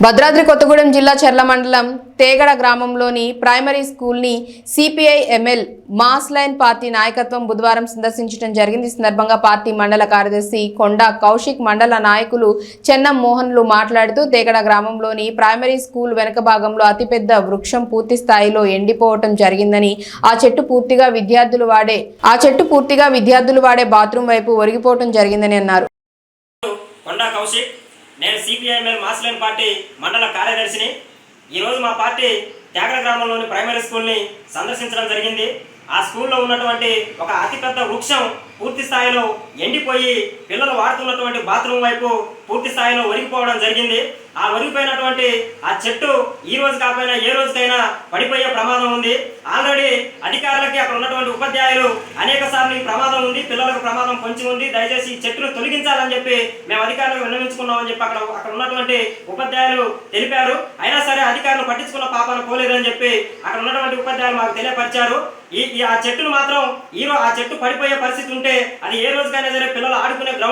భద్రాద్రి కొత్తగూడెం జిల్లా చెర్ల మండలం తేగడ గ్రామంలోని ప్రైమరీ స్కూల్ని CPI ML mass line party నాయకత్వం బుధవారం సందర్శించడం జరిగింది. ఈ సందర్భంగా పార్టీ మండల కార్యదర్శి కొండ కౌశిక్ మండల నాయకులు చెన్నం మోహన్లు మాట్లాడుతూ తేగడ గ్రామంలోని ప్రైమరీ స్కూల్ వెనుక భాగంలో అతిపెద్ద వృక్షం పూర్తి స్థాయిలో ఎండిపోవటం జరిగిందని ఆ చెట్టు పూర్తిగా విద్యార్థులు వాడే ఆ చెట్టు పూర్తిగా విద్యార్థులు వాడే బాత్రూం వైపు ఒరిగిపోవటం జరిగిందని అన్నారు. కొండ కౌశిక్ నేను సిపిఐఎంఎల్ మాస్లైన్ పార్టీ మండల కార్యదర్శిని. ఈరోజు మా పార్టీ త్యాగర గ్రామంలోని ప్రైమరీ స్కూల్ని సందర్శించడం జరిగింది. ఆ స్కూల్లో ఉన్నటువంటి ఒక అతిపెద్ద వృక్షం పూర్తి స్థాయిలో ఎండిపోయి పిల్లలు వాడుతున్నటువంటి బాత్రూమ్ వైపు పూర్తి స్థాయిలో ఒరిగిపోవడం జరిగింది. ఆ ఒరిగిపోయినటువంటి ఆ చెట్టు ఈ రోజు కాకపోయినా ఏ రోజుకైనా పడిపోయే ప్రమాదం ఉంది. ఆల్రెడీ అధికారులకు అక్కడ ఉన్నటువంటి ఉపాధ్యాయులు అనేక సార్లు ఈ ప్రమాదం ఉంది పిల్లలకు ప్రమాదం పొంచి ఉంది దయచేసి ఈ చెట్టును తొలగించాలని చెప్పి మేము అధికారులకు విన్నవించుకున్నామని చెప్పి అక్కడ అక్కడ ఉన్నటువంటి ఉపాధ్యాయులు తెలిపారు. అయినా సరే అధికారులు పట్టించుకున్న పాపాన పోలేదని చెప్పి అక్కడ ఉన్నటువంటి ఉపాధ్యాయులు మాకు తెలియపరిచారు. ఈ ఆ చెట్టును మాత్రం ఈ ఆ చెట్టు పడిపోయే పరిస్థితి ఉంటే అది ఏ రోజుకైనా సరే పిల్లలు ఆడుకునే గ్రౌండ్